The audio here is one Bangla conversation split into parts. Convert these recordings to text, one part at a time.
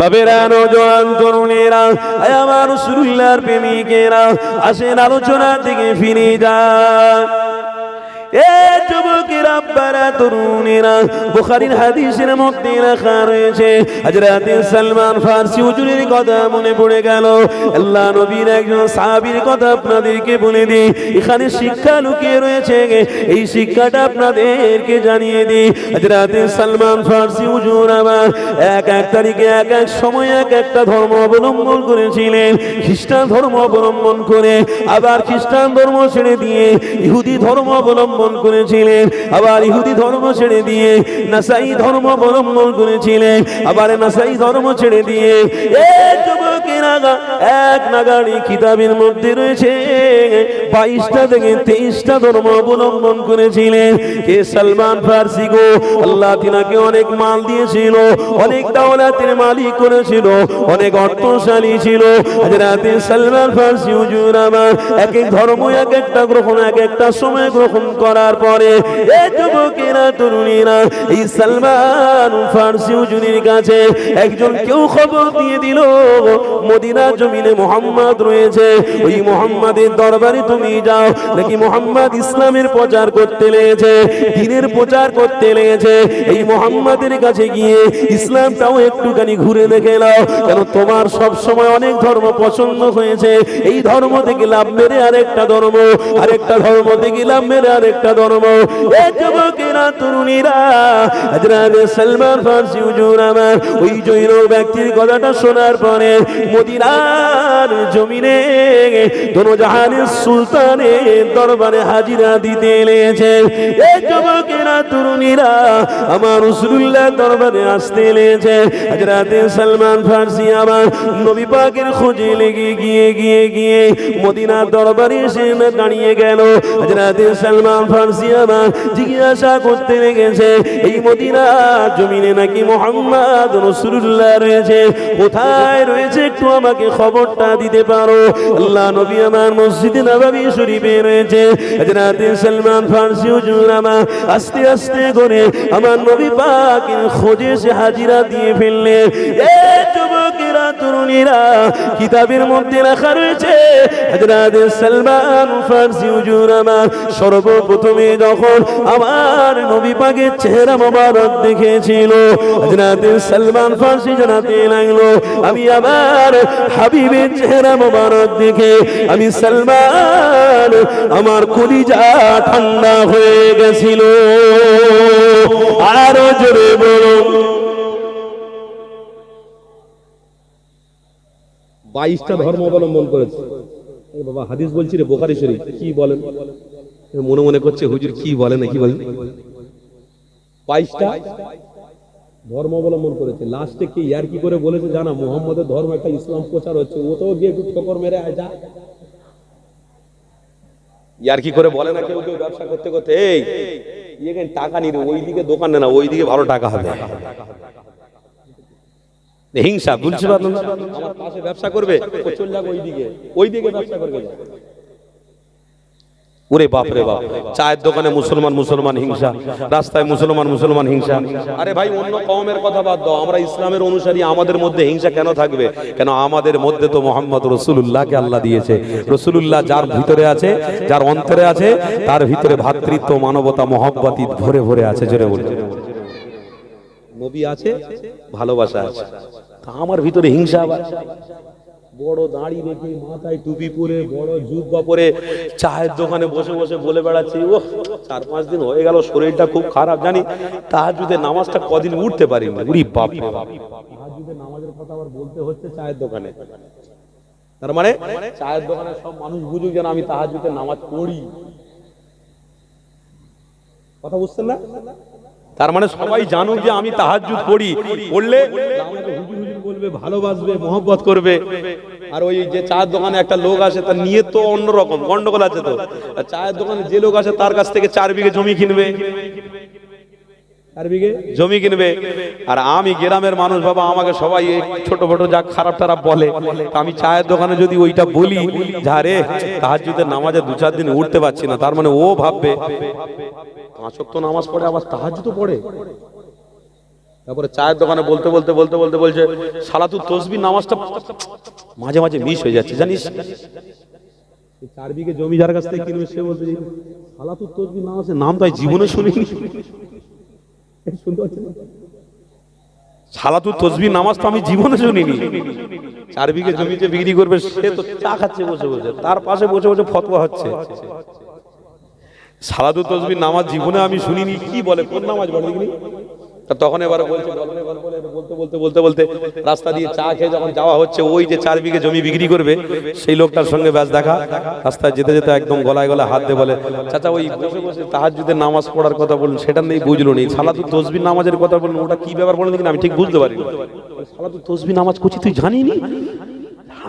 বাবেরা নজওয়ান তরুণেরা আয় আমার রসুল্লাহর প্রেমিকেরা আসেন আলোচনার দিকে ফিরে যান। এ যুবকেরা বারা তরুণেরা, বুখারীর হাদিসের মধ্যে লেখা রয়েছে, হযরত সালমান ফারসি হুজুরের কথা মনে পড়ে গেল। আল্লাহ নবীর একজন সাহাবীর কথা আপনাদেরকে বলে দিই, এখানে শিক্ষা লুকিয়ে রয়েছে এই শিক্ষাটা আপনাদেরকে জানিয়ে দিই, হযরত সালমান ফারসি হুজুর আমার এক এক তারিখে এক এক সময় এক একটা ধর্ম অবলম্বন করেছিলেন, খ্রিস্টান ধর্ম অবলম্বন করে, আবার খ্রিস্টান ধর্ম ছেড়ে দিয়ে ইহুদি ধর্ম অবলম্বন করেছিলেন। আবার ইহুদি ধর্ম ছেড়ে দিয়ে নাসাই ধর্ম অবলম্বন করেছিলেন। আবার নাসাই ধর্ম ছেড়ে দিয়ে এক নাগাড়ি কিতাবের মধ্যে রয়েছে। বাইশটা থেকে তেইশটা ধর্ম অবলম্বন করেছিলেন। কে সালমান ফার্সি গো? আল্লাহ তিনাকে অনেক মাল দিয়েছিল, অনেক দাওলাতের মালিক করেছিল, অনেক অর্থশালী ছিল। হাজরাতে সালমান ফার্সি হুজুর আমার, এক এক ধর্ম এক একটা গ্রহণ, এক একটা সময় গ্রহণ করার পরে যুবকেরা, তরুণীরা, এই সালমান ফার্সি কাছে একজন কেউ খবর দিয়ে দিল, মদিনা জমিনে মোহাম্মদ রয়েছে। ওই মোহাম্মদের দরবারে তুমি যাও, নাকি মোহাম্মদ ইসলামের প্রচার করতে লেগেছে, দিনের প্রচার করতে লেগেছে। এই মোহাম্মদের কাছে গিয়ে ইসলামটাও একটুখানি ঘুরে দেখে নাও, কেন তোমার সব সময় অনেক ধর্ম পছন্দ হয়েছে। এই ধর্ম থেকে লাভ মেরে আরেকটা ধর্ম আরেকটা ধর্ম থেকে লাভ মেরে আরেকটা ধর্ম। এ যুবকেরা, তরুণীরা হযরত সালমান ফারসি হুজুর আমার, ওই জৈন ব্যক্তির কথাটা শোনার পরে মদিনার জমিনে দোনো জাহানের সুলতানের দরবারে হাজিরা দিতে এলেছে। এ যুবকেরা, তরুণীরা, আমার রসুল্লাহ দরবারে আসতে এলেছে। হযরত সালমান ফারসি আমার, নবী পাকের খোঁজে লেগে গিয়ে গিয়ে গিয়ে মদিনার দরবারে এসে দাঁড়িয়ে গেল। হযরত সালমান আমার জিজ্ঞাসা করতে লেগেছে, এই মদিনার জমিনে নাকি মোহাম্মদ রসুল্লাহ রয়েছে? কোথায় রয়েছে? একটু আমাকে খবরটা দিতে পারো? আল্লাহ নবী আমার মসজিদে নবাবী শরীফে রয়েছে। সালমান ফারসি হুজুর আস্তে আস্তে করে আমার নবী পাকের খোঁজে সে হাজিরা দিয়ে ফেললে তরুণীরা, কিতাবের মধ্যে লেখা রয়েছে সালমান ফারসি হুজুর আমার সর্বপ্রথমে যখন আমার নবী পাকের চেহারা মোবারক দেখেছিল হযরত সালমান ফারসি জানাতে লাগল, আমি আমার হাবিবের চেহারা মোবারক দেখে, আমি সালমান, আমার কলিজা ঠান্ডা হয়ে গেছিল। আরও জোরে বলুন। বাইশটা ধর্ম অবলম্বন করেছে। বাবা, হাদিস বলছি রে, বোখারি শরীফ, কি বলেন? মনে মনে করছে, হুজুর কি বলেন কি বলেন বাইশটা ধর্ম অবলম্বন করেছে। লাস্টে কি ইয়ার কি করে বলেছে জানা? মোহাম্মদের ধর্ম একটা ইসলাম প্রচার হচ্ছে ও তো গিয়ে একটু ঠোকর মেরে আয়, যা। ইয়ার কি করে বলে না কেউ কেউ ব্যবসা করতে করতে, এই এখানে টাকা নিবে দোকান না, ওই দিকে ভালো টাকা হবে। হিংসা, বুঝতে আমার পাশে ব্যবসা করবে চল যাক ওই দিকে। ওই দিকে ব্যবসা করবে। ওরে বাপ রে বাপ, চায়ের দোকানে মুসলমান মুসলমান হিংসা, রাস্তায় মুসলমান মুসলমান হিংসা। আরে ভাই, অন্য কওমের কথা বাদ দাও, আমরা ইসলামের অনুসারী, আমাদের মধ্যে হিংসা কেন থাকবে? কেন আমাদের মধ্যে তো মোহাম্মদ রসুল্লাহকে আল্লাহ দিয়েছে। রসুল্লাহ যার ভিতরে আছে, যার অন্তরে আছে, তার ভিতরে ভ্রাতৃত্ব মানবতা, মহব্বতি ভরে ভরে আছে, জোরে বলছে নবী আছে, ভালোবাসা আছে। আমার ভিতরে হিংসা আবার। বড় দাড়ি রেখে মাথায় টুপি পরে, বড় জুব্বা পরে চায়ের দোকানে বসে বসে বলে বেড়াচ্ছি ও চার পাঁচ দিন হয়ে গেল, শরীরটা খুব খারাপ, জানি তাহাজুদের নামাজটা কদিন উঠতে পারি উরি বাপ নামাজের কথা আবার বলতে হচ্ছে চায়ের দোকানে। তার মানে চায়ের দোকানে সব মানুষ বুঝুক যেন আমি তাহাজুদের নামাজ পড়ি। কথা বুঝছেন না? তার মানে সবাই জানুক যে আমি তাহাজ্জুদ পড়ি। পড়লে বলবে ভালোবাসবে মহব্বত করবে। আর ওই যে চায়ের দোকানে একটা লোক আসে তার নিয়ে তো অন্যরকম গন্ডগোল আছে তো। আর চায়ের দোকানে যে লোক আসে তার কাছ থেকে চার বিঘে জমি কিনবে। জমি কিনবে। আর আমি গ্রামের মানুষ বাবা আমাকে সবাই ছোট ছোট যা খারাপ টারাপ বলে তা আমি চায়ের দোকানে যদি ওইটা বলি যা রে তাহাজ্জুদের নামাজে দু চার দিন উঠতে পারছি না। তার মানে ও ভাববে পাঁচ ওয়াক্ত নামাজ পড়ে আবার তাহাজ্জুদও পড়ে। তারপরে চায়ের দোকানে বলতে বলতে বলতে বলতে বলছে সালাতুর তসবি নামাজটা মাঝে মাঝে মিস হয়ে যাচ্ছে জানিস? চার বিঘে জমি যার কাছ থেকে কিনবে সে বলতে সালাতুর তসবি নামাজের নাম তো আমি জীবনে শুনিনি। সালাতুর তসবি নামাজ তো আমি জীবনে শুনিনি। চার বিঘে জমিতে বিক্রি করবে সে তো চা খাচ্ছে বসে বসে। তার পাশে বসে বসে ফতোয়া হচ্ছে। সালাদু তসবির নামাজ জীবনে আমি শুনিনি, কি বলে, কোন নামাজ বলে দেখিনি? তখন এবার বলছে বলতে বলতে বলতে বলতে রাস্তা দিয়ে চা খেয়ে যখন যাওয়া হচ্ছে, ওই যে চার বিঘে জমি বিক্রি করবে, সেই লোকটার সঙ্গে ব্যাস দেখা, রাস্তায় যেতে যেতে একদম গলায় গলায় হাত দিয়ে বলে, চাচা, ওই বসে বসে নামাজ পড়ার কথা বলুন, সেটা নেই, বুঝলো নেই সালাদু তসবির নামাজের কথা বলুন, ওটা কি ব্যাপার বলে দেখিনি, আমি ঠিক বুঝতে পারি সালাদু তসবির নামাজ করছি তুই জানিনি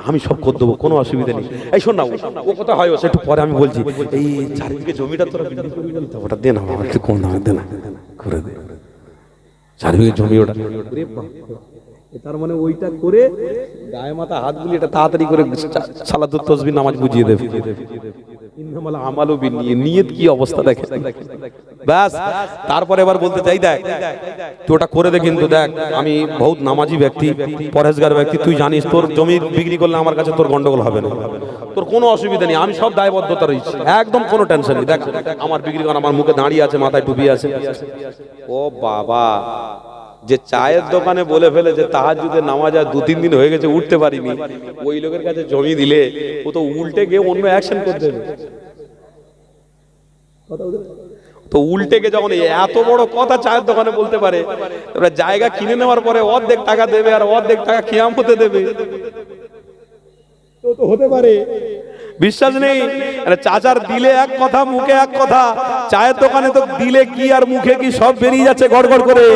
আমি সব করে দেবো, কোনো অসুবিধা নেই। এই শোন না, ও- কথা হয় ও সে একটু পরে আমি বলছি, এই চারিদিকে জমিটা তোরা? ওটা দে না আমার একটু কম দামে দে না, করে দে। চারিদিকে জমি ওটা। তার মানে ওইটা করে গায়ে মাথা হাত বুলিয়ে এটা তাড়াতাড়ি করে সালাতুত তসবি নামাজ বুঝিয়ে দেবে। ইন্নামাল বিনিয়ে নিয়ত কি অবস্থা দেখে ব্যাস তারপরে এবার বলতে চাই দেখ তুই ওটা করে দে কিন্তু দেখ আমি বহুত নামাজি ব্যক্তি পরেশগার ব্যক্তি তুই জানিস তোর জমি বিক্রি করলে আমার কাছে তোর গন্ডগোল হবে না। তোর কোনো অসুবিধা নেই আমি সব দায়বদ্ধতা রয়েছি একদম কোনো টেনশন নেই। দেখ আমার বিক্রি কর আমার মুখে দাঁড়িয়ে আছে মাথায় টুপি আছে। ও বাবা যে চায়ের দোকানে বলে ফেলে যে তাহাজুদের নামাজ আর দু তিন দিন হয়ে গেছে, উঠতে পারিনি। ওই লোকের কাছে জমি দিলে, ও তো উল্টে গিয়ে অন্য অ্যাকশন করতে তো উল্টে গিয়ে যখন এত বড় কথা চায়ের দোকানে বলতে পারে তারপরে জায়গা কিনে নেওয়ার পরে অর্ধেক টাকা দেবে আর অর্ধেক টাকা খিয়াম হতে দেবে। তো হতে পারে। বিশ্বাস নেই? চাচার দিলে এক কথা, মুখে এক কথা, চায়ের দোকানে তো দিলে কি আর মুখে কি সব বেরিয়ে যাচ্ছে গড়গড় করে।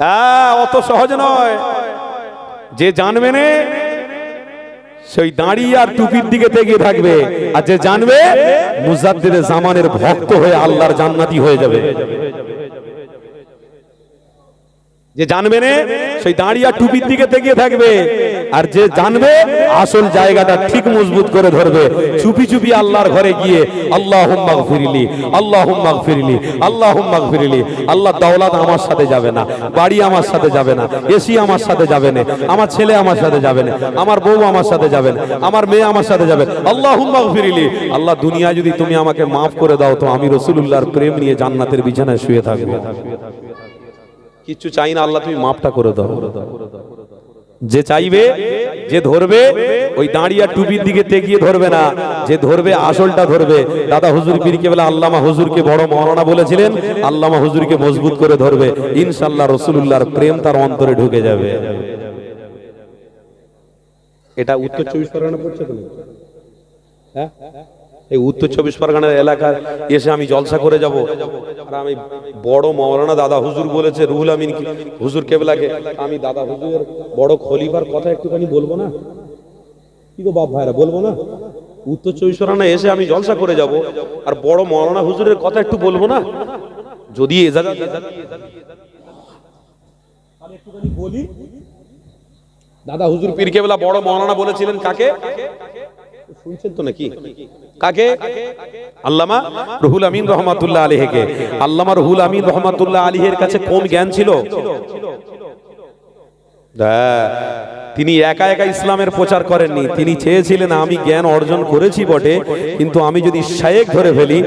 হ্যাঁ অত সহজ নয়। যে জানবে না, সেই দাঁড়িয়ে আর টুপির দিকে তেগিয়ে থাকবে। আর যে জানবে, মুজাদ্দিদের জামানের ভক্ত হয়ে আল্লাহর জান্নাতি হয়ে যাবে। যে জানবে না, সেই দাঁড়িয়ে টুপির দিকে তেগিয়ে থাকবে। আর যে জানবে, আসল জায়গাটা ঠিক মজবুত করে ধরবে। চুপি চুপি আল্লাহর ঘরে গিয়ে আল্লাহ হুম্মাগ ফিরিলি আল্লাহ হুম্মাগ ফিরিলি আল্লাহ হুম্মাগ ফিরিলি আল্লাহ দৌলাত আমার সাথে যাবে না, বাড়ি আমার সাথে যাবে না, এসি আমার সাথে যাবে না, আমার ছেলে আমার সাথে যাবে না, আমার বউ আমার সাথে যাবে না, আমার মেয়ে আমার সাথে যাবে আল্লাহ হুম্মাগ ফিরিলি আল্লাহ দুনিয়া যদি তুমি আমাকে মাফ করে দাও, তো আমি রসুলুল্লাহর প্রেম নিয়ে জান্নাতের বিছানায় শুয়ে থাকব। কিচ্ছু চাই না, আল্লাহ তুমি মাপটা করে দাও। যে চাইবে, যে ধরবে, ওই দাঁড়িয়ে টুপির দিকে তেগিয়ে ধরবে না। যে ধরবে, আসলটা ধরবে। দাদা হুজুর পীরকে বলে, আল্লামা হুজুরকে বড় মরনা বলেছিলেন, আল্লামা হুজুরকে মজবুত করে ধরবে। ইনশাল্লাহ রসুল্লাহর প্রেম তার অন্তরে ঢুকে যাবে। এটা উত্তর চব্বিশ পরগনা পড়ছে তো নাকি? হ্যাঁ? এই উত্তর চব্বিশ পরগনার এলাকার এসে আমি জলসা করে যাব। আর আমি বড় মৌলানা দাদা হুজুর বলেছে, রুহুল আমিন হুজুর কেবলাকে, আমি দাদা হুজুরের বড় খলিফার কথা একটুখানি বলব না? কি গো বাপ ভাইরা, বলব না? উত্তর চব্বিশ পরগনা এসে আমি জলসা করে যাব, আর বড় মৌলানা হুজুরের কথা একটু বলব না? যদি বলি। দাদা হুজুর পীর কেবলা বড় মৌলানা বলেছিলেন কাকে? শুনছেন তো নাকি? কাকে? আল্লামা আমিন রহমাতুল্লাহ আলীকে আল্লামা আমিন রহমাতুল্লাহ আলীহের কাছে কম জ্ঞান ছিল? তিনি একা একা ইসলামের প্রচার করেননি। তিনি চেয়েছিলেন আমি জ্ঞান অর্জন করেছি বটে, কিন্তু আমি যদি শায়েক ধরে ফেলি,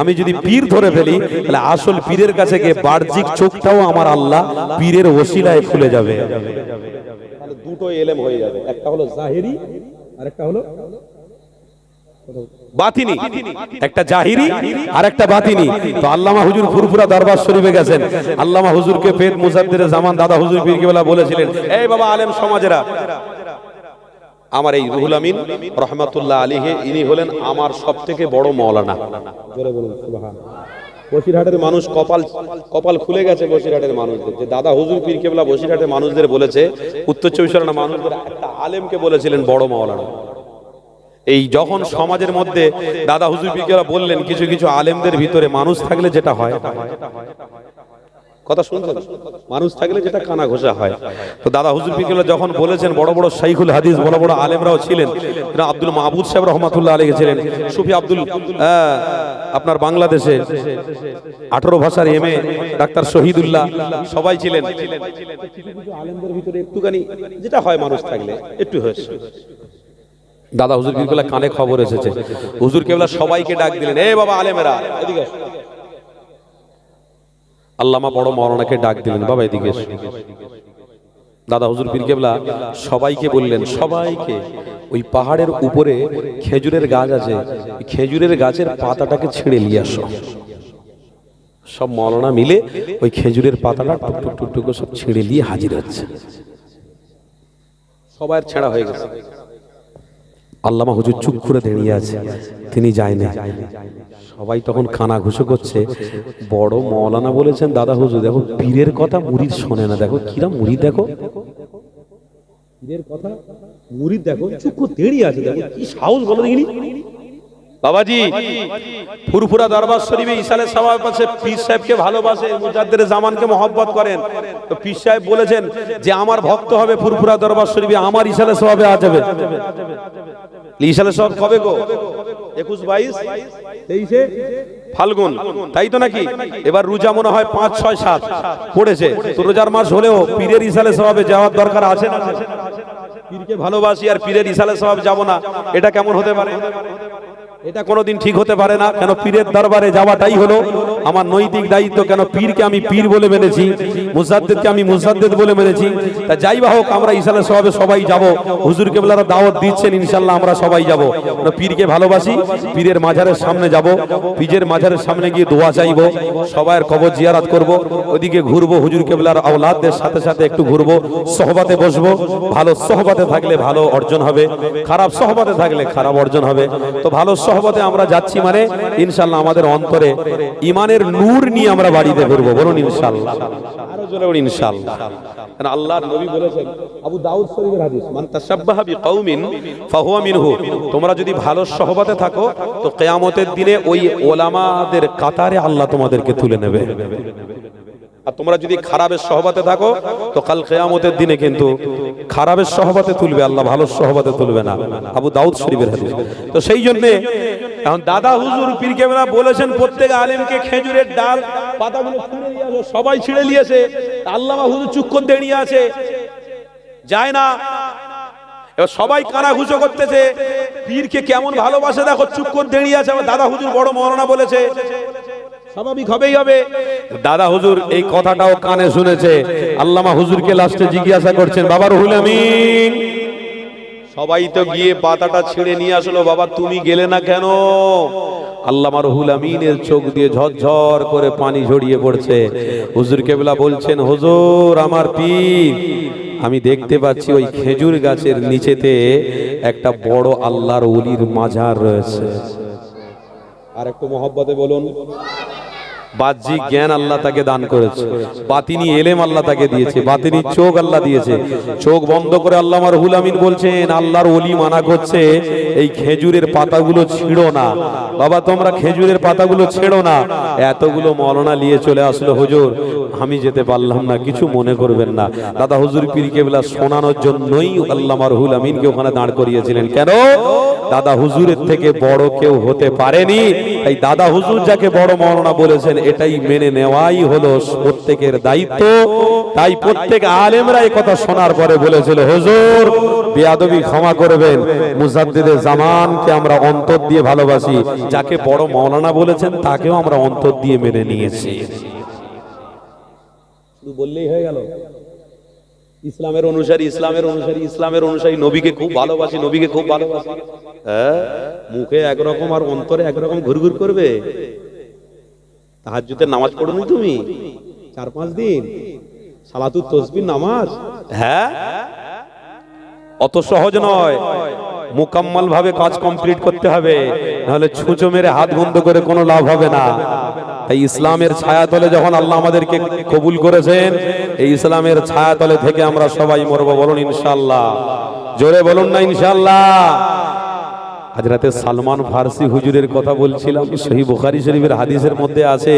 আমি যদি পীর ধরে ফেলি, তাহলে আসল পীরের কাছে গিয়ে বাহ্যিক চোখটাও আমার আল্লাহ পীরের ওসিলায় খুলে যাবে। দুটো এলেম হয়ে যাবে। একটা হলো জাহেরি আর একটা হলো বাতিনি একটা জাহিরি আর একটা বাতিনি। তো আল্লামা হুজুর ফুরফুরা দরবার শরীফে গেছেন। আল্লামা হুজুরকে ফেদ মুসাদ্দের জামান দাদা হুজুর পীরকেবেলা বলেছিলেন এই বাবা আলেম সমাজেরা আমার এই রুহুল আমিন রহমাতুল্লাহ আলীহে ইনি হলেন আমার সব থেকে বড় মৌলানা বসিরহাটের মানুষ কপাল কপাল খুলে গেছে বসিরহাটের মানুষদের। যে দাদা হুজুর পীর কেবলা বসিরহাটের মানুষদের বলেছে উত্তর চব্বিশ পরগনা মানুষদের একটা আলেমকে বলেছিলেন বড় মৌলানা এই যখন সমাজের মধ্যে দাদা হুজুর কেবলা বললেন, কিছু কিছু আলেমদের ভিতরে মানুষ থাকলে যেটা হয়, কথা শুনছেন? মানুষ থাকলে যেটা কানা ঘোষা হয়। তো দাদা হুজুর পিকেলা যখন বলেছেন, বড় বড় শাইখুল হাদিস, বড় বড় আলেমরাও ছিলেন আব্দুল মাহবুদ সাহেব রহমাতুল্লাহ আলী ছিলেন, সুফি আব্দুল আপনার বাংলাদেশে আঠারো ভাষার এম এ, ডাক্তার শহীদুল্লাহ, সবাই ছিলেন। আলেমদের ভিতরে একটুখানি যেটা হয় মানুষ থাকলে, একটু হয়েছে। দাদা হুজুর কেবলা কানে খবর এসেছে হুজুর কেবলা সবাইকে ডাক দিলেন, এ বাবা আলেমেরা, এদিকে। আল্লামা বড় মরনাকে ডাক দিলেন, বাবা, এদিকে। দাদা হুজুর পীর কেবলা সবাইকে বললেন, সবাইকে, ওই পাহাড়ের উপরে খেজুরের গাছ আছে খেজুরের গাছের পাতাটাকে ছিঁড়ে নিয়ে আসো সব মলনা মিলে ওই খেজুরের পাতাটা টুক টুক টুক টুক সব ছিঁড়ে নিয়ে হাজির হচ্ছে সবার ছেঁড়া হয়ে গেছে আল্লামা হুজুর চুপ করে দাঁড়িয়ে আছে, তিনি যায় না সবাই তখন খানা ঘুষো করছে। বড় মৌলানা বলেছেন, দাদা হুজুর, দেখো, পীরের কথা মুড়ির শোনে না। দেখো, কিরা মুড়ি দেখো। পীরের কথা মুড়ির দেখো, চুপ করে দাঁড়িয়ে আছে। দেখো, কি সাহস বলো দেখিনি? বাবাজি, ফুরফুরা দরবার শরীফে ইসালের সবার পাশে পীর সাহেবকে ভালোবাসে মুজাদ্দের জামানকে মহব্বত করেন। তো পীর সাহেব বলেছেন যে, আমার ভক্ত হবে ফুরফুরা দরবার শরীফে, আমার ইসালের স্বভাবে আ যাবে। ইসালের সব কবে গো? একুশ বাইশ? তেইশে? ফাল্গুন। তাই তো নাকি? এবার রোজা মনে হয় পাঁচ, ছয়, সাত। পড়েছে। তো রোজার মাস হলেও পীরের ইসালে স্বভাবে যাওয়ার দরকার আছে না? পীরকে ভালোবাসি আর পীরের ইসালে স্বভাব যাব না। এটা কেমন হতে পারে? এটা কোনোদিন ঠিক হতে পারে না। কেন পীরের দরবারে যাওয়াটাই হলো আমার নৈতিক দায়িত্ব। কেন পীরকে আমি পীর বলে মেনেছি মুসাদ্দেদকে আমি মুসাদ্দেদ বলে মেনেছি। তা যাই হোক, আমরা ইসালে সবাবে সবাই যাব। হুজুর কেবলারা দাওয়াত দিচ্ছেন, ইনশাল্লাহ আমরা সবাই যাব। পীরকে ভালোবাসি? পীরের মাজারের সামনে যাব। পীরের মাজারের সামনে গিয়ে দোয়া চাইব। সবার কবর জিয়ারাত করব। ওদিকে ঘুরবো, হুজুর কেবলার আওলাদদের সাথে সাথে একটু ঘুরবো। সহবাতে বসবো। ভালো সহবাতে থাকলে ভালো অর্জন হবে। খারাপ সহবাতে থাকলে খারাপ অর্জন হবে। তো ভালো সহবতে আমরা যাচ্ছি মানে ইনশাল্লাহ আমাদের অন্তরে ইমানের নূর নিয়ে আমরা বাড়িতে ফিরবো, বলুন ইনশাল্লাহ তোমরা যদি ভালো সহবতে থাকো, তো কিয়ামতের দিনে ওই ওলামাদের কাতারে আল্লাহ তোমাদেরকে তুলে নেবে। আর তোমরা যদি খারাপের সহবাতে থাকো, তো কাল কেয়ামতের দিনে কিন্তু খারাপের সহবাতে তুলবে, আল্লাহ ভালো সহবাতে তুলবে না। আবু দাউদ শরীফের হাদিস। তো সেই জন্যে এখন দাদা হুজুর পীর কেবলা বলেছেন, প্রত্যেক আলেমকে খেজুরের ডাল, পাতাগুলো ছিঁড়ে নিয়ে সবাই ছিঁড়ে নিয়েছে। আল্লামা হুজুর করে দাঁড়িয়ে আছে। যায় না। এবার সবাই কানা ঘুষো করতেছে। পীরকে কেমন ভালোবাসে দেখো, চুপ দাঁড়িয়ে আছে। আমার দাদা হুজুর বড় মরনা বলেছে। স্বাভাবিক হবেই হবে। দাদা হুজুর এই কথাটাও কানে শুনেছে। আল্লামা হুজুরকে লাস্টে জিজ্ঞাসা করছেন বাবা রুহুল আমিন? সবাই তো গিয়ে পাতাটা ছিঁড়ে নিয়ে আসলো বাবা তুমি গেলে না কেন? আল্লামা রহুল আমিনের চোখ দিয়ে ঝরঝর করে পানি ঝরিয়ে পড়ছে। হুজুর কেবলা বলছেন হুজুর আমার পীর আমি দেখতে পাচ্ছি ওই খেজুর গাছের নিচেতে একটা বড় আল্লাহর ওলির মাজার রয়েছে। আর একটু মহব্বতে বলুন। বাহ্যিক জ্ঞান আল্লাহ তাকে দান করেছে। বাতিনি এলেম আল্লাহ তাকে দিয়েছে, বাতিনি চোখ আল্লাহ দিয়েছে। চোখ বন্ধ করে আল্লাহ আমার হুল আমিন বলছেন, আল্লাহর ওলি মানা করছে, এই খেজুরের পাতাগুলো ছিঁড়ো না। বাবা, তোমরা খেজুরের পাতাগুলো ছেড়ো না। এতগুলো মলনা নিয়ে চলে আসলো হুজুর। আমি যেতে পারলাম না, কিছু মনে করবেন না। দাদা হুজুর, পীর কেবলা শোনানোর জন্যই আল্লাহ মারহুল আমিনকে ওখানে দাঁড় করিয়েছিলেন। কেন? দাদা হুজুরের থেকে বড় কেউ হতে পারেনি। তাই দাদা হুজুর যাকে বড় মরনা বলেছেন, এটাই মেনে নেওয়াই হলো প্রত্যেকের দায়িত্ব। তাই প্রত্যেক আলেমরা এই কথা শোনার পরে বলেছিল, হুজুর, বেয়াদবি ক্ষমা করবেন। মুজাদ্দিদে জামানকে আমরা অন্তর দিয়ে ভালোবাসি। যাকে বড় মৌলানা বলেছেন, তাকেও আমরা অন্তর দিয়ে মেনে নিয়েছি। শুধু বললেই হয়ে গেল। ইসলামের অনুসারী ইসলামের অনুসারী ইসলামের অনুসারী। নবীকে খুব ভালোবাসি, নবীকে খুব ভালোবাসি। হ্যাঁ মুখে একরকম আর অন্তরে একরকম ঘুরঘুর করবে। তাহাজুতে নামাজ পড়নি তুমি? চার পাঁচ দিন। সালাতুর তসবির নামাজ? হ্যাঁ? অত সহজ নয়। মোকাম্মল ভাবে কাজ কমপ্লিট করতে হবে, নাহলে ছুঁচো মেরে হাত বন্ধ করে কোনো লাভ হবে না। তাই ইসলামের ছায়াতলে যখন আল্লাহ আমাদেরকে কবুল করেছেন, এই ইসলামের ছায়াতলে থেকে আমরা সবাই মরবো বলুন ইনশাল্লাহ জোরে বলুন না ইনশাল্লাহ হাজরাতে সালমান ফার্সি হুজুরের কথা বলছিলাম। সহি বুখারি শরীফের হাদিসের মধ্যে আছে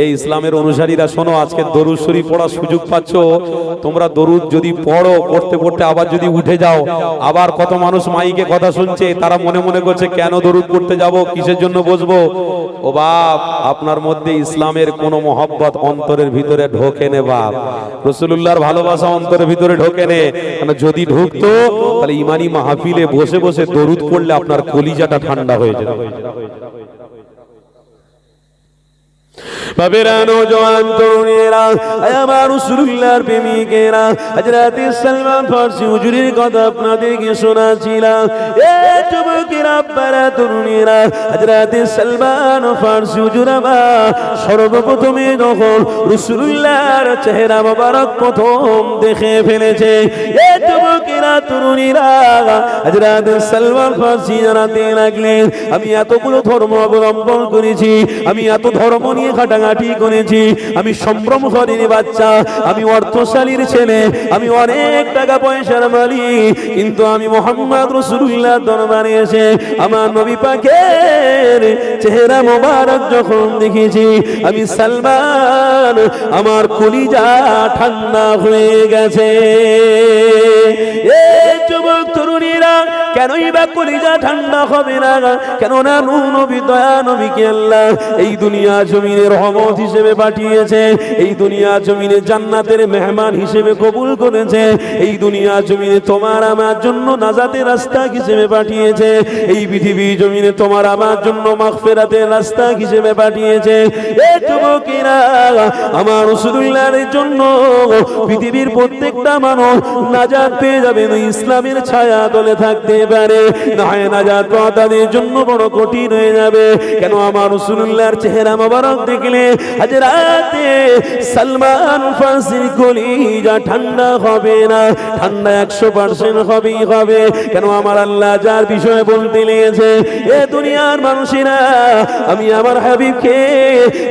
এই ইসলামের অনুসারীরা শোনো, আজকে দরুদ শরীফ পড়ার সুযোগ পাচ্ছ। তোমরা দরুদ যদি পড়ো, পড়তে পড়তে আবার যদি উঠে যাও, আবার কত মানুষ মাইকে কথা শুনছে, তারা মনে মনে করছে, কেন দরুদ পড়তে যাব? কিসের জন্য বসবো? ও বাপ, আপনার মধ্যে ইসলামের কোন মহব্বত অন্তরের ভিতরে ঢোকে নে বাপ। রসুল্লাহর ভালোবাসা অন্তরের ভিতরে ঢোকে নে। যদি ঢুকতো, তাহলে ইমানি মাহফিলে বসে বসে দরুদ পড়লে আপনার কলিজাটা ঠান্ডা হয়ে যেত বাবেরা নৌজওয়ান তরুণেরা আমার রসুল্লাহর প্রেমিকেরা হজরত সালমান ফার্সি হুজুরের কথা আপনাদেরকে শোনাছিলাম এ যুবকেরা আপনারা তরুণেরা হজরত সালমান ফার্সি হুজুর আমার সর্বপ্রথমে যখন রসুল্লাহর চেহারা মোবারক প্রথম দেখে ফেলেছে, এ যুবকেরা, তরুণীরা হজরত সালমান ফার্সি জানাতে লাগলেন, আমি এতগুলো ধর্ম অবলম্বন করেছি, আমি এত ধর্ম নিয়ে ঘাটাঘাটি করেছি। আমি সম্ভ্রম হরিণী বাচ্চা, আমি অর্থশালীর ছেলে, আমি অনেক টাকা পয়সার মালিক। কিন্তু আমি মোহাম্মদ রসুল্লাহ দরবারে এসে আমার নবী পাকের চেহারা মোবারক যখন দেখেছি, আমি সালমান, আমার কলিজা ঠান্ডা হয়ে গেছে। এ যুবক, তরুণীরা কেনই বা কলিজা ঠান্ডা হবে না? কেননা নূ নবী দয়া নবীকে আল্লাহ এই দুনিয়া জমিনে রহমত হিসেবে পাঠিয়েছে, এই দুনিয়া জমিনে জান্নাতের মেহমান হিসেবে কবুল করেছে, এই দুনিয়া জমিনে তোমার আমার জন্য নাজাতের রাস্তা হিসেবে পাঠিয়েছে, এই পৃথিবী জমিনে তোমার আমার জন্য মাগফিরাতের রাস্তা হিসেবে পাঠিয়েছে। এ যুবকেরা, আমার রাসূলুল্লাহর জন্য পৃথিবীর প্রত্যেকটা মানুষ নাজাত পেয়ে যাবে, ইসলামের ছায়া তলে থাকতে। পারে না হয় নাজাত পাওয়া তাদের জন্য বড় কঠিন হয়ে যাবে। কেন আমার রাসূলুল্লাহর চেহারা মোবারক দেখলে আজ রাতে সালমান কলিজা ঠান্ডা হবে না, ঠান্ডা একশো পার্সেন্ট হবেই হবে। কেন আমার আল্লাহ যার বিষয়ে বলতে এ দুনিয়ার মানুষেরা, আমি আমার হাবিবকে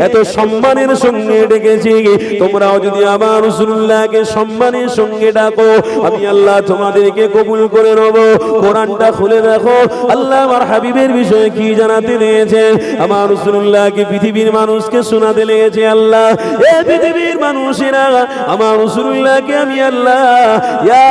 এত সম্মানের সঙ্গে ডেকেছি, তোমরাও যদি আমার রসুল্লাহকে সম্মানের সঙ্গে ডাকো, আমি আল্লাহ তোমাদেরকে কবুল করে নেব। কোরআনটা খুলে দেখো। আল্লাহ আমার হাবিবের বিষয়ে কি জানাতে লেগেছে আমার রসুল্লাহকে পৃথিবীর মানুষকে শোনাতে লেগেছে আল্লাহ। এ পৃথিবীর মানুষেরা, আমার রসুল্লাহকে আমি আল্লাহ, ইয়া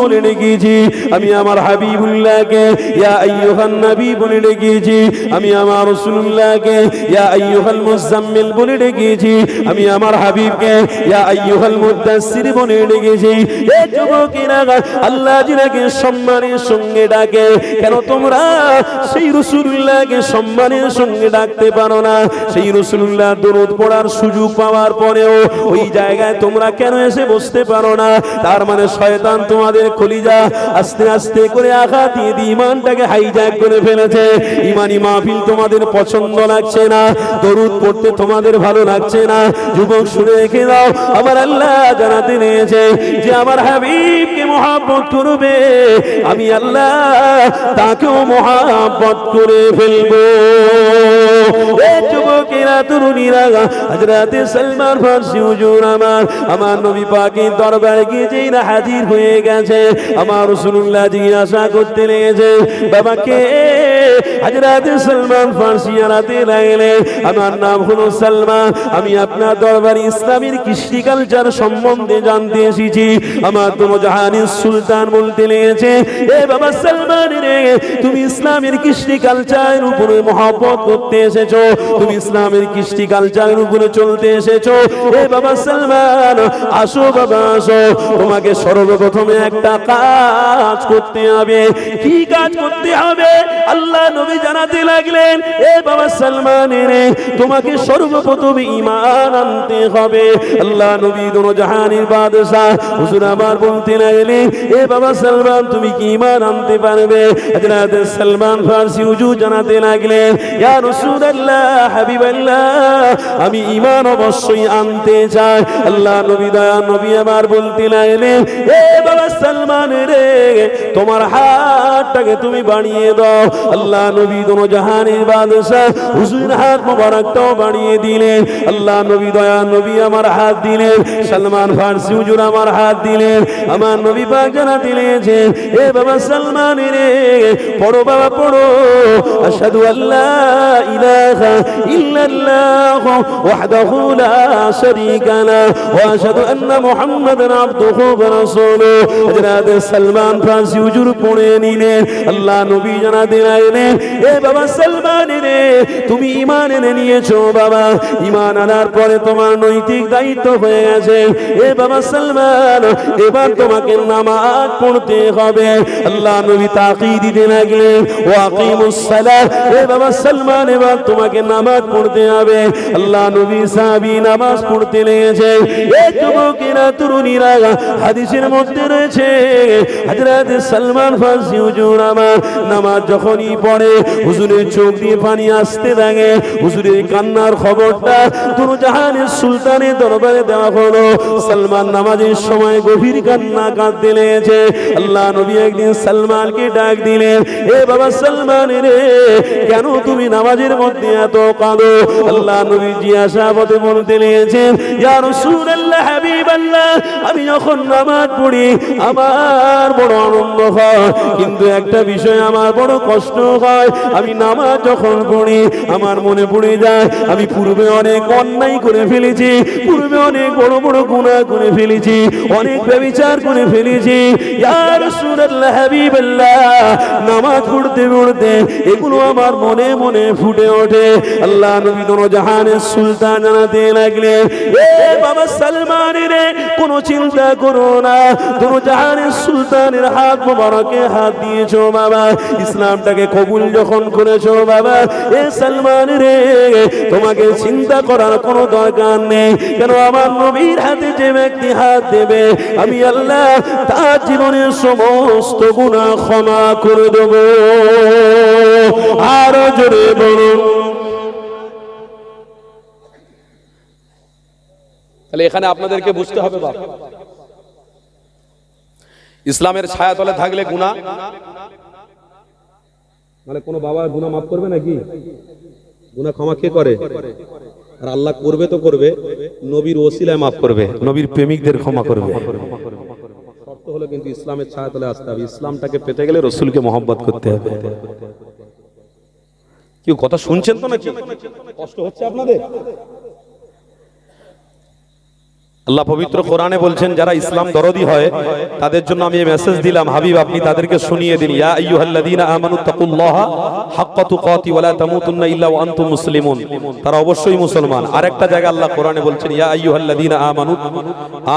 বলে ডেকেছি। আমি আমার হাবিবুল্লাহকে, ইয়া আইয়ুহান নবী বলে ডেকেছি। আমি আমার রাসূলুল্লাহকে, ইয়া আইয়ুহাল মুজাম্মিল বলে ডেকেছি। আমি আমার হাবিবকে, ইয়া আইয়ুহাল মুদাসসির বলে ডেকেছি। এ যুবকেরা, আল্লাহ জিনাকে সম্মানের সঙ্গে ডাকে। কেন তোমরা সেই রাসূলুল্লাহকে সম্মানের সঙ্গে ডাকতে পারো না? সেই রাসূলুল্লাহ দরুদ পড়ার সুযোগ পাওয়ার পরেও ওই জায়গায় তোমরা কেন এসে বসতে পারো না? তার মানে শয়তান তোমাদের কলিজা আস্তে আস্তে করে আঘাত ইমানটাকে হাইজ্যাক করে ফেলেছে। ইমানি মাহফিল তোমাদের পছন্দ লাগছে না। দরুদ পড়তে তোমাদের ভালো লাগছে না। যুবক, শুনে রেখে দাও। আমার আল্লাহ জানাতে নিয়েছে যে আমার হাবিবকে মহাব্বত করবে। আমি আল্লাহ তাকেও মহাব্বত করে ফেলব। আমি আপনার দরবারে ইসলামের কৃষ্টি কালচার সম্বন্ধে জানতে এসেছি, আমার তো জাহানের সুলতান বলতে লেগেছে, এ বাবা সালমান তুমি ইসলামের কৃষ্টি কালচারের উপরে মহব্বত করতে এসেছ? তুমি ইসলামের কৃষ্টি কালচারের উপরে চলতে এসেছ। এ বাবা সালমান, আসো বাবা, আসো। তোমাকে সর্বপ্রথমে একটা কাজ করতে হবে। কি কাজ করতে হবে? আল্লাহ নবী জানাতে লাগলেন, এ বাবা সালমান রে তোমাকে সর্বপ্রথম ঈমান আনতে হবে। আল্লাহ নবী দোনো জাহানের বাদশা হুজুর আমার বলতে লাগলেন, এ বাবা সালমান, তুমি কি ঈমান আনতে পারবে? হযরত সালমান ফারসি হুজুর জানাতে লাগলেন, ইয়া আমি ঈমান অবশ্যই আনতে আল্লাহ নবী, দয়া নবী আমার বলতে লাগলেন, এ বাবা সালমান রে, তোমার হাতটাকে তুমি দাও। আল্লাহ নবী জাহানের বাদশাহ হুজুর হাত মোবারকটাও দিলেন। আল্লাহ নবী, দয়া নবী আমার হাত দিলেন, সালমান ফার্সি হুজুর আমার হাত দিলেন। আমার নবী এ বাবা সালমান রে, পড়ো বাবা, পড়ো। আশহাদু আল্লাহ ইলাহা ইল্লাল্লাহ ওয়াহদাহু লা শারীকা লা ওয়া আশহাদু আন্না মুহাম্মাদান আবদুহু ওয়া রাসূলুহু হযরত সালমান ফার্সি হুজুর পড়ে নিলেন আল্লাহ নবী জানা দিলেন এ বাবা সালমান রে তুমি ঈমান এনে নিয়েছো বাবা ঈমান আনার পরে তোমার নৈতিক দায়িত্ব হয়ে গেছে। এ বাবা সালমান, এবার তোমাকে নামাজ পড়তে হবে। আল্লাহ নবী তাকিদ দিতে লাগলেন। ওয়াকিমুস সালাহ এ বাবা সালমান, এবার তোমাকে নামাজ পড়তে হবে। আল্লাহ নবী সাহাবী নামাজ পড়তে লেগেছে। এ যুবকেরা, তরুণীরা হাদিসের মধ্যে রয়েছে, হযরত সালমান ফারসি হুজুর আমার নামাজ যখনই পড়ে, হুজুরের চোখ দিয়ে পানি আসতে থাকে হুজুরের কান্নার খবরটা দুরু জাহানের সুলতানের দরবারে দেওয়া হলো। সালমান নামাজের সময় গভীর কান্না কাঁদতে লেগেছে। আল্লাহ নবী একদিন সালমানকে ডাক দিলেন, এ বাবা সালমান রে, কেন তুমি নামাজের মধ্যে আমি একটা বিষয় আমার বড় কষ্ট হয়, আমি নামাজ যখন পড়ি, আমার মনে পড়ে যায়, আমি পূর্বে অনেক অন্যায় করে ফেলেছি, পূর্বে অনেক বড় বড় গুণা করে ফেলেছি, অনেক ব্যভিচার করে ফেলেছি। নামাজ পড়তে পড়তে এগুলো আমার মনে মনে ফুটে ওঠে। আল্লাহ নবী দোনো জাহানের সুলতান জানাতে লাগলে, এ বাবা সালমান রে, কোনো চিন্তা করো না। দোনো জাহানের সুলতানের হাত মোবারকে হাত দিয়েছ বাবা। ইসলামটাকে কবুল যখন করেছ বাবা, এ সালমান রে, তোমাকে চিন্তা করার কোনো দরকার নেই। কেন আমার নবীর হাতে যে ব্যক্তি হাত দেবে, আমি আল্লাহ তার জীবনের সমস্ত গুণা ক্ষমা করে দেব। আরও জোরে বলুন। তাহলে এখানে আপনাদেরকে বুঝতে হবে বাপ। ইসলামের ছায়া তলে থাকলে গুণা মানে কোনো বাবা গুণা মাফ করবে নাকি? গুণা ক্ষমা কে করে? আর আল্লাহ করবে তো করবে নবীর ওসিলায় মাফ করবে। নবীর প্রেমিকদের ক্ষমা করবে। শর্ত হলো কিন্তু ইসলামের ছায়া তলে আসতে হবে। ইসলামটাকে পেতে গেলে রসুলকে মহব্বত করতে হবে। কেউ কথা শুনছেন তো নাকি? কষ্ট হচ্ছে আপনাদের? আল্লাহ পবিত্র কোরআনে বলছেন, যারা ইসলাম দরদি হয়, তাদের জন্য আমি মেসেজ দিলাম, হাবিব, আপনি তাদেরকে শুনিয়ে দিন। ইয়া আইয়ুহাল্লাযীনা আমানু তাকুল্লাহা হাক্কা তুকাতি ওয়া তামুতুন্না ইল্লা ওয়া আনতুম মুসলিমুন। তারা অবশ্যই মুসলমান। আরেকটা জায়গা আল্লাহ কোরআনে বলছেন, ইয়া আইয়ুহাল্লাযীনা আমানু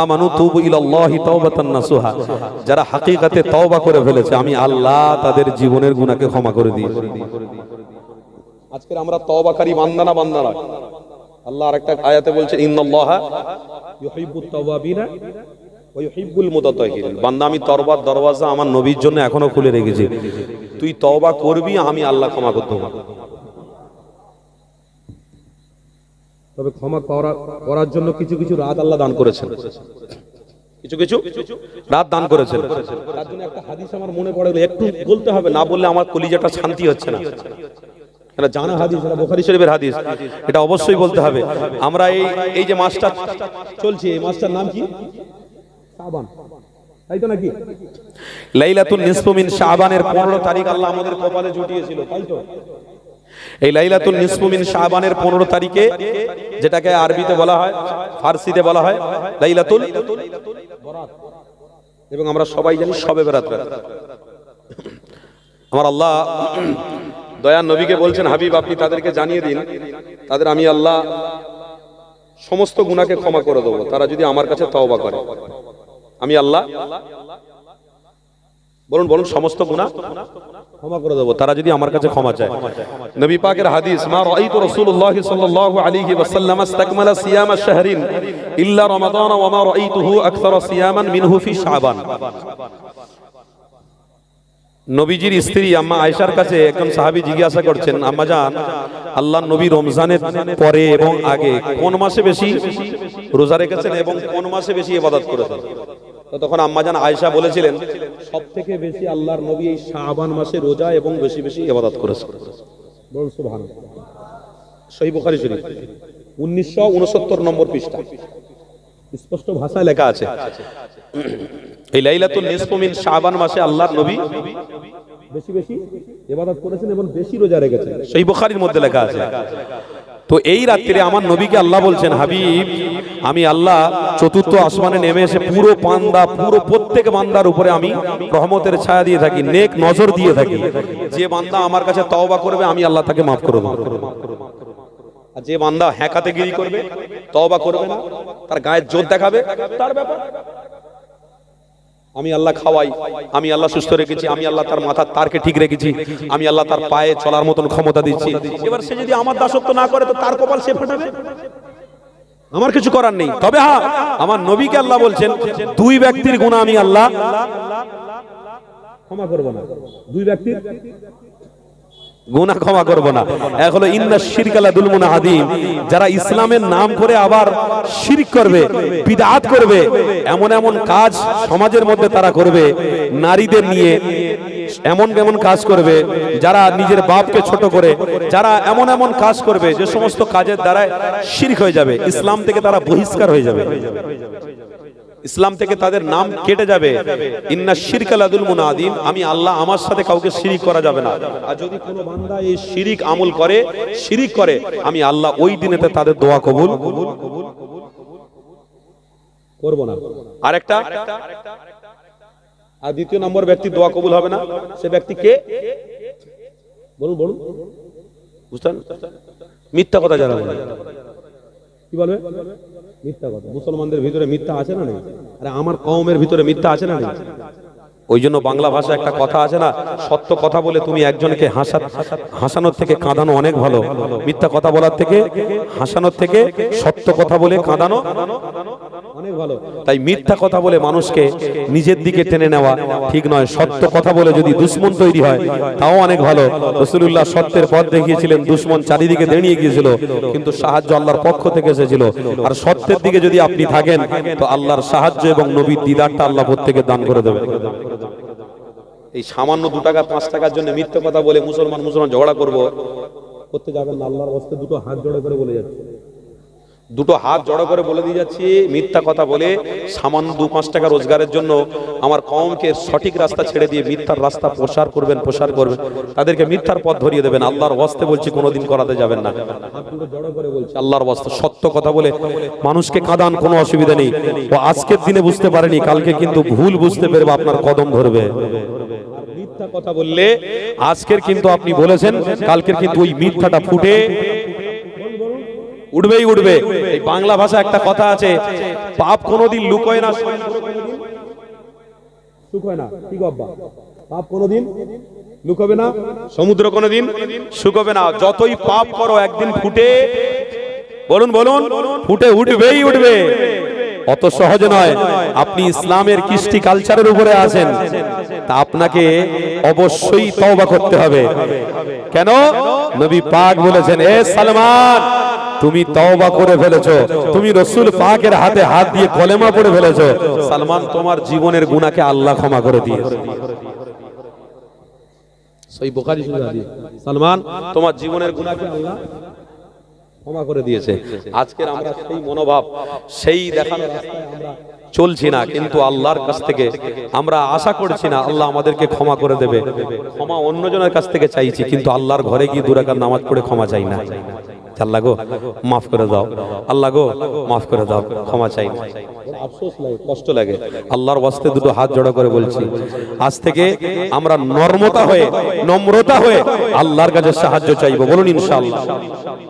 আমানু তুবু ইলাল্লাহি তাওবাতান নাসুহা। যারা হাকিকাতে তওবা করে ফেলেছে, আমি আল্লাহ তাদের জীবনের গুনাহকে ক্ষমা করে দিয়েছি আজকের আমরা তওবাকারী বান্দা না বান্দা না আল্লাহ আরেকটা আয়াতে বলছে, ইন্নাল্লাহা বান্দা, আমি দরওয়াজা আমার নবীর জন্য এখনও খুলে রেখেছি। তুই তওবা করবি, আমি আল্লাহ ক্ষমা তবে ক্ষমা করা, করার জন্য কিছু কিছু রাত আল্লাহ দান করেছেন। কিছু কিছু রাত দান করেছেন। তার জন্য একটা হাদিস আমার মনে পড়ে একটু বলতে হবে, না বললে আমার কলিজাটা শান্তি হচ্ছে না। এটা জানা হাদিস, এটা বুখারী শরীফের হাদিস। এটা অবশ্যই বলতে হবে। আমরা এই এই যে মাসটা চলছে, এই মাসটার নাম কি? শাবান। তাই তো নাকি? লাইলাতুল নিসফু মিন শাবানের 15 তারিখ আল্লাহ আমাদের কপালে জুটিয়েছিল, তাই তো? এই লাইলাতুল নিসফু মিন শাবানের 15 তারিখে যেটাকে আরবিতে বলা হয়, ফার্সিতে বলা হয়, লাইলাতুল বরাত। এবং আমরা সবাই জানি শবে বরাত। আমার আল্লাহ দয়ার নবীকে বলছেন, হাবিব, আপনি তাদেরকে জানিয়ে দিন। তাদের আমি আল্লাহ সমস্ত গুণাকে ক্ষমা করে দেবো। তারা যদি আমার কাছে তওবা করে। আমি আল্লাহ বলুন বলুন, সমস্ত গুনাহ ক্ষমা করে দেবো। তারা যদি আমার কাছে ক্ষমা চায়। নবী পাকের হাদিস, মা রাআইতু রাসূলুল্লাহ সাল্লাল্লাহু আলাইহি ওয়াসাল্লাম ইস্তাকমালা সিয়ামা শাহরিন ইল্লা রমাদান ওয়া মা রাআইতুহু আকসারা সিয়ামান মিনহু ফি শাবান। নবীজির স্ত্রী আম্মা আয়েশার কাছে একজন সাহাবী জিজ্ঞাসা করছেন, আম্মা জান, আল্লাহ নবী রমজানের পরে এবং আগে কোন মাসে বেশি রোজা রেখেছেন এবং কোন মাসে বেশি ইবাদত করেছেন? তখন আম্মা জান আয়েশা বলেছিলেন সব থেকে বেশি আল্লাহর নবী এই শাবান মাসে রোজা এবং বেশি বেশি ইবাদত করেছে বলুন, সুবহানাল্লাহ। সহি বুখারী শরীফ, উনিশশো উনসত্তর নম্বর পৃষ্ঠা। স্পষ্ট ভাষায় লেখা আছে। এই লাইলাতুল নিসফু মিন শাবান মাসে আল্লাহর নবী বেশি বেশি ইবাদত করেছেন এবং বেশি রোজা রেখেছেন। সেই বুখারীর মধ্যে লেখা আছে। তো এই রাত্রিরে আমার নবীকে আল্লাহ বলছেন হাবিব আমি আল্লাহ চতুর্থ আসমানে নেমে এসে পুরো পান্দা পুরো প্রত্যেক বান্দার উপরে আমি রহমতের ছায়া দিয়ে থাকি নেক নজর দিয়ে থাকি। যে বান্দা আমার কাছে তওবা করবে আমি আল্লাহ তাকে মাফ করে দেবো। আর যে বান্দা হ্যাকাতে গিরি করবে, তওবা করবে না, তার গায়ের জোর দেখাবে, তার ব্যাপার। আমি আল্লাহ খাওয়াই, আমি আল্লাহ সুস্থ রেখেছি, আমি আল্লাহ তার মাথার তারকে ঠিক রেখেছি, আমি আল্লাহ তার পায়ে চলার মতন ক্ষমতা দিচ্ছি। এবার সে যদি আমার দাসত্ব না করে, তো তার কপাল সে ফাটাবে আমার কিছু করার নেই। তবে হ্যাঁ আমার নবীকে আল্লাহ বলছেন, দুই ব্যক্তির গুণা আমি আল্লাহ ক্ষমা করব না। দুই ব্যক্তির গুনাহ ক্ষমা করব না। এক হলো ইন্না শিরকালা দুলমুনা আদিম যারা ইসলামের নাম করে আবার শিরক করবে বিদআত করবে, এমন এমন কাজ সমাজের মধ্যে তারা করবে, নারীদের নিয়ে এমন এমন কাজ করবে, যারা নিজের বাপকে ছোট করে, যারা এমন এমন কাজ করবে, যে সমস্ত কাজের দ্বারা শিরক হয়ে যাবে, ইসলাম থেকে তারা বহিষ্কার হয়ে যাবে। ইসলাম থেকে তাদের নাম কেটে যাবে। ইন্না শিরকালাদুল মুনাদিম আমি আল্লাহ আমার সাথে কাউকে শিরিক করা যাবে না। আর যদি কোনো বান্দা এই শিরিক আমল করে, শিরিক করে, আমি আল্লাহ ওই দিনেতে তাদের দোয়া কবুল করব না। আরেকটা। আর দ্বিতীয় নম্বর ব্যক্তি দোয়া কবুল হবে না, সে ব্যক্তি কে? বলুন বলুন। বুঝতেন মিথ্যা কথা যারা কি বলবে? মিথ্যা কথা। মুসলমানদের ভিতরে মিথ্যা আছে না নেই? আরে আমার কওমের ভিতরে মিথ্যা আছে না নেই? ওই জন্য বাংলা ভাষা একটা কথা আছে না, সত্য কথা বলে তুমি একজনকে হাসা হাসানোর থেকে কাঁদানো অনেক ভালো। মিথ্যা কথা বলার থেকে, হাসানোর থেকে সত্য কথা বলে কাঁদানো তাই মিথ্যা কথা বলে মানুষকে নিজের দিকে টেনে নেওয়া ঠিক নয়। সত্য কথা বলে যদি দুশ্মন তৈরি হয়, তাও অনেক ভালো। রসুল্লাহ সত্যের পথ দেখিয়েছিলেন, দুশ্মন চারিদিকে দাঁড়িয়ে গিয়েছিল, কিন্তু সাহায্য আল্লাহর পক্ষ থেকে এসেছিল। আর সত্যের দিকে যদি আপনি থাকেন, তো আল্লাহর সাহায্য এবং নবীর দিদারটা আল্লাহ প্রত্যেকে দান করে দেবে এই সামান্য দু টাকা, পাঁচ টাকার জন্য মিথ্যে কথা বলে মুসলমান মুসলমান ঝগড়া করব, করতে যাবেন আল্লাহর বস্তে দুটো হাত জড়ো করে বলে যাচ্ছে। দুটো হাত জড়ো করে বলে দিয়ে যাচ্ছি, মিথ্যা কথা বলে সামান্য দু পাঁচ টাকা রোজগারের জন্য আমার কমকে সঠিক রাস্তা ছেড়ে দিয়ে মিথ্যার রাস্তা প্রসার করবেন প্রসার করবেন। তাদেরকে মিথ্যার পথ ধরিয়ে দেবেন। আল্লাহর বস্তে বলছি, কোনোদিন করাতে যাবেন না। আল্লাহর বস্তে সত্য কথা বলে মানুষকে কাঁদান, কোনো অসুবিধা নেই। ও আজকের দিনে বুঝতে পারেনি, কালকে কিন্তু ভুল বুঝতে পেরবে আপনার কদম ধরবে। মিথ্যা কথা বললে আজকের কিন্তু আপনি বলেছেন, কালকের কিন্তু ওই মিথ্যাটা ফুটে উঠবেই উঠবে। এই বাংলা ভাষা একটা কথা আছে পাপ কোনোদিন লুকোয় না। শুকোয় না কি গব্বা পাপ কোনোদিন লুকোবে না সমুদ্র কোনোদিন শুকোবে না। যতই পাপ করো একদিন ফুটে বলুন বলুন ফুটে উঠবেই উঠবে। অত সহজ নয়। আপনি ইসলামের কৃষ্টি কালচারের উপরে আছেন। তা আপনাকে অবশ্যই তওবা করতে হবে। কেন? নবী পাক বলেছেন এ সালমান তুমি তওবা করে ফেলেছো। তুমি রসুল পাকের হাতে হাত দিয়ে কলেমা পড়ে ফেলেছো। সালমান তোমার জীবনের গুনাহকে আল্লাহ ক্ষমা করে দিয়েছে। সই বুখারী সালমান তোমার জীবনের গুনাহকে আল্লাহ ক্ষমা করে দিয়েছে। আজকের আমরা সেই মনোভাব সেই রাস্তায় আমরা চলছি না কিন্তু আল্লাহর কাছ থেকে আমরা আশা করছি না আল্লাহ আমাদেরকে ক্ষমা করে দেবে। ক্ষমা অন্যজনের কাছ থেকে চাইছি কিন্তু আল্লাহর ঘরে গিয়ে দুরাকার নামাজ পড়ে ক্ষমা চাই না। আল্লাহ গো মাফ করে দাও। আল্লাহ গো মাফ করে দাও ক্ষমা চাই। আফসোস লাগে কষ্ট লাগে। আল্লাহর ওয়াস্তে দুটো হাত জড়ো করে বলছি। আজ থেকে আমরা নর্মতা হয়ে নম্রতা হয়ে আল্লাহর কাছে সাহায্য চাইব। বলুন ইনশাআল্লাহ।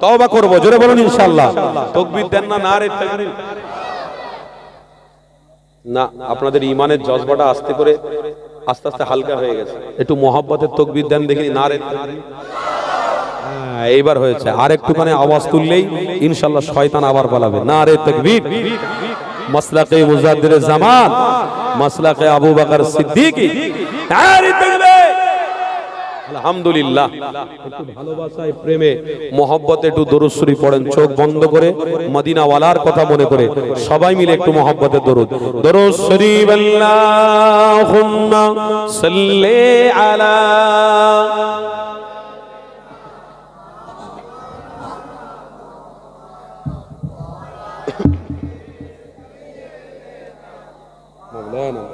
তওবা করব জোরে বলুন ইনশাআল্লাহ। তাকবীর দেন না না রে না আপনাদের ইমানের জজবাটা আস্তে করে আস্তে আস্তে হালকা হয়ে গেছে। একটু মহব্বতের তকবির দেন দেখিনি না রে এইবার হয়েছে। আর একটুখানি আওয়াজ তুললেই ইনশাল্লাহ শয়তান আবার পালাবে না রে তকবীর। মাসলাকে মুজাদ্দির জামান মাসলাকে আবু বকর সিদ্দিকী। না রে তাকবীর। আলহামদুলিল্লাহ। একটু ভালোবাসায় প্রেমে মহব্বতে একটু দরুদ পড়েন। চোখ বন্ধ করে মদিনাওয়ালার কথা মনে করে সবাই মিলে একটু মহব্বতে দরুদ। দরুদ শরীফ আল্লাহুম্মা সাল্লি আলা مولانا